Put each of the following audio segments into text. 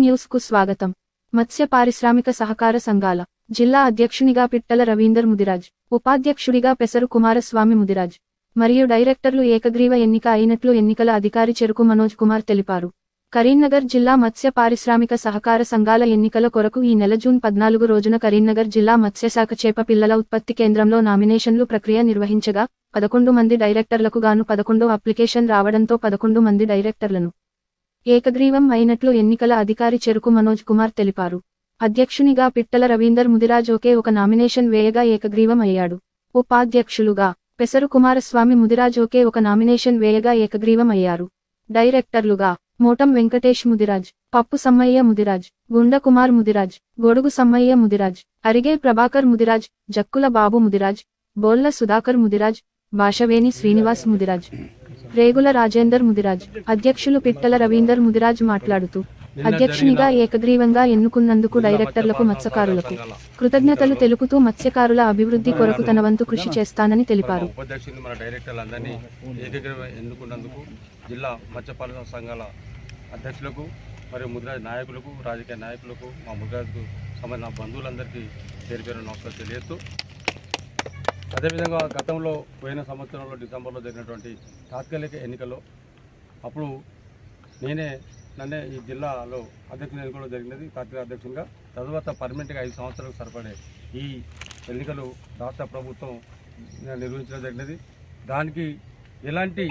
న్యూస్కు స్వాగతం. మత్స్య పారిశ్రామిక సహకార సంఘాల జిల్లా అధ్యక్షునిగా పిట్టల రవీందర్ ముదిరాజ్ ఉపాధ్యక్షుడిగా పెసరు కుమారస్వామి ముదిరాజ్ మరియు డైరెక్టర్లు ఏకగ్రీవ ఎన్నిక అయినట్లు ఎన్నికల అధికారి చెరుకు మనోజ్ కుమార్ తెలిపారు. కరీంనగర్ జిల్లా మత్స్య పారిశ్రామిక సహకార సంఘాల ఎన్నికల కొరకు ఈ నెల జూన్ పద్నాలుగు రోజున కరీంనగర్ జిల్లా మత్స్యశాఖ చేప పిల్లల ఉత్పత్తి కేంద్రంలో నామినేషన్లు ప్రక్రియ నిర్వహించగా పదకొండు మంది డైరెక్టర్లకు గాను పదకొండు అప్లికేషన్ రావడంతో పదకొండు మంది డైరెక్టర్లను ఏకగ్రీవం అయినట్లు ఎన్నికల అధికారి చెరుకు మనోజ్ కుమార్ తెలిపారు. అధ్యక్షునిగా పిట్టల రవీందర్ ముదిరాజోకే ఒక నామినేషన్ వేయగా ఏకగ్రీవం అయ్యాడు. ఉపాధ్యక్షులుగా పెసరు కుమారస్వామి ముదిరాజోకే ఒక నామినేషన్ వేయగా ఏకగ్రీవం అయ్యారు. డైరెక్టర్లుగా మోటం వెంకటేష్ ముదిరాజ్ పప్పు సమ్మయ్య ముదిరాజ్ గుండ కుమార్ ముదిరాజ్ గొడుగు సమ్మయ్య ముదిరాజ్ అరిగే ప్రభాకర్ ముదిరాజ్ జక్కుల బాబు ముదిరాజ్ బోల్ల సుధాకర్ ముదిరాజ్ భాషవేణి శ్రీనివాస్ ముదిరాజ్. రేగుల రాజేందర్ ముదిరాజ్ అధ్యక్షులు పిట్టల రవీందర్ ముదిరాజ్ మాట్లాడుతూ అధ్యక్షునిగా ఏకగ్రీవంగా ఎన్నుకున్నందుకు డైరెక్టర్లకు మత్స్యకారులకు కృతజ్ఞతలు తెలుపుతూ మత్స్యకారుల అభివృద్ధి కొరకు తన వంతు కృషి చేస్తానని తెలిపారు. జిల్లా మత్స్యపాలన సంఘాల అధ్యక్షులకు మరియు ముద్రాజ్ నాయకులకు రాజకీయ నాయకులకు మా ముద్రాజ్కు సంబంధించిన బంధువులందరికీ పేరు పేరు నమస్కారం తెలియజేస్తూ అదేవిధంగా గతంలో పోయిన సంవత్సరంలో డిసెంబర్లో జరిగినటువంటి తాత్కాలిక ఎన్నికల్లో అప్పుడు నేనే నన్నే ఈ జిల్లాలో అధ్యక్షుని ఎన్నుకోవడం జరిగినది. తాత్కాలిక అధ్యక్షునిగా తరువాత పర్మనెంట్గా ఐదు సంవత్సరాలకు సరిపడే ఈ ఎన్నికలు రాష్ట్ర ప్రభుత్వం నిర్వహించడం జరిగినది. దానికి ఎలాంటి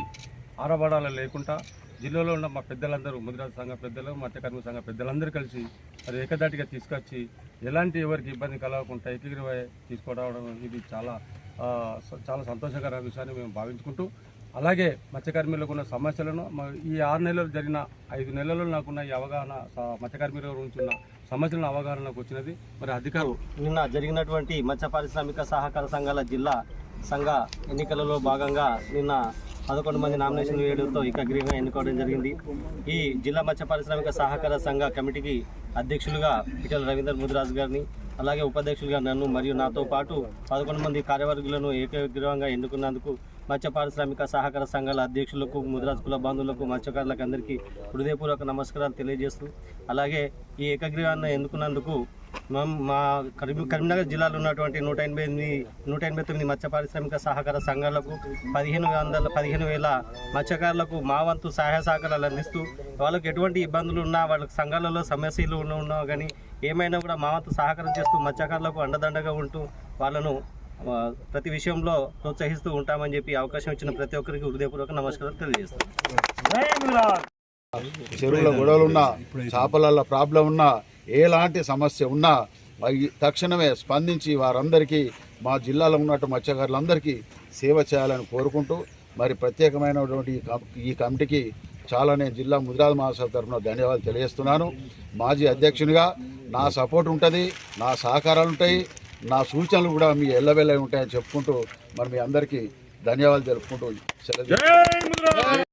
ఆరబడాలు లేకుండా జిల్లాలో ఉన్న మా పెద్దలందరూ ముదిరాజు సంఘ పెద్దలు మత్స్య సంఘ పెద్దలందరూ కలిసి మరి ఏకదాటిగా తీసుకొచ్చి ఎలాంటి ఎవరికి ఇబ్బంది కలగకుండా ఏకగ్రీవ తీసుకురావడం ఇది చాలా చాలా సంతోషకర విషయాన్ని మేము భావించుకుంటూ అలాగే మత్స్యకార్మికులకు ఉన్న సమస్యలను మ- ఈ ఆరు నెలలు జరిగిన ఐదు నెలల్లో నాకున్న ఈ అవగాహన స- మత్స్యకార్మికుల గురించి ఉన్న సమస్యలను అవగాహనకు వచ్చినది. మరి అధికారులు? నిన్న జరిగినటువంటి మత్స్య పారిశ్రామిక సహకార సంఘాల జిల్లా సంఘ ఎన్నికలలో భాగంగా నిన్న పదకొండు మంది నామినేషన్లు వేయడంతో ఏకగ్రీవంగా ఎన్నుకోవడం జరిగింది. ఈ జిల్లా మత్స్య పారిశ్రామిక సహకార సంఘ కమిటీకి అధ్యక్షులుగా పిటల రవీందర్ ముదిరాజు గారిని అలాగే ఉపాధ్యక్షులుగా నన్ను మరియు నాతో పాటు పదకొండు మంది కార్యవర్గులను ఏకగ్రీవంగా ఎన్నుకున్నందుకు మత్స్య పారిశ్రామిక సహకార సంఘాల అధ్యక్షులకు ముదిరాజు కుల బంధువులకు మత్స్యకారులకు అందరికీ హృదయపూర్వక నమస్కారాలు తెలియజేస్తూ అలాగే ఈ ఏకగ్రీవాన్ని ఎన్నుకున్నందుకు మం- మా కరీం కరీంనగర్ జిల్లాలో ఉన్నటువంటి నూట ఎనభై ఎనిమిది నూట ఎనభై తొమ్మిది మత్స్య పారిశ్రామిక సహకార సంఘాలకు పదిహేను వందల పదిహేను వేల మత్స్యకారులకు మా వంతు సహాయ సహకారాలు అందిస్తూ వాళ్ళకి ఎటువంటి ఇబ్బందులు ఉన్నా వాళ్ళకి సంఘాలలో సమస్యలు ఉన్న ఉన్నా కానీ ఏమైనా కూడా మా వంతు సహకారం చేస్తూ మత్స్యకారులకు అండదండగా ఉంటూ వాళ్ళను ప్రతి విషయంలో ప్రోత్సహిస్తూ ఉంటామని చెప్పి అవకాశం ఇచ్చిన ప్రతి ఒక్కరికి హృదయపూర్వక నమస్కారం తెలియజేస్తాను చెరువుల గొడవలున్నా చేపల ప్రాబ్లం ఉన్నా ఎలాంటి సమస్య ఉన్నా తక్షణమే స్పందించి వారందరికీ మా జిల్లాలో ఉన్నట్టు మత్స్యకారులందరికీ సేవ చేయాలని కోరుకుంటూ మరి ప్రత్యేకమైనటువంటి ఈ కమ్- ఈ కమిటీకి చాలా నేను జిల్లా ముదిరాజ్ మహాసభ తరఫున ధన్యవాదాలు తెలియజేస్తున్నాను. మాజీ అధ్యక్షునిగా నా సపోర్ట్ ఉంటుంది నా సహకారాలు ఉంటాయి నా సూచనలు కూడా మీ ఎల్లవెల్ల ఉంటాయని చెప్పుకుంటూ మరి మీ అందరికీ ధన్యవాదాలు తెలుపుకుంటూ సెలవు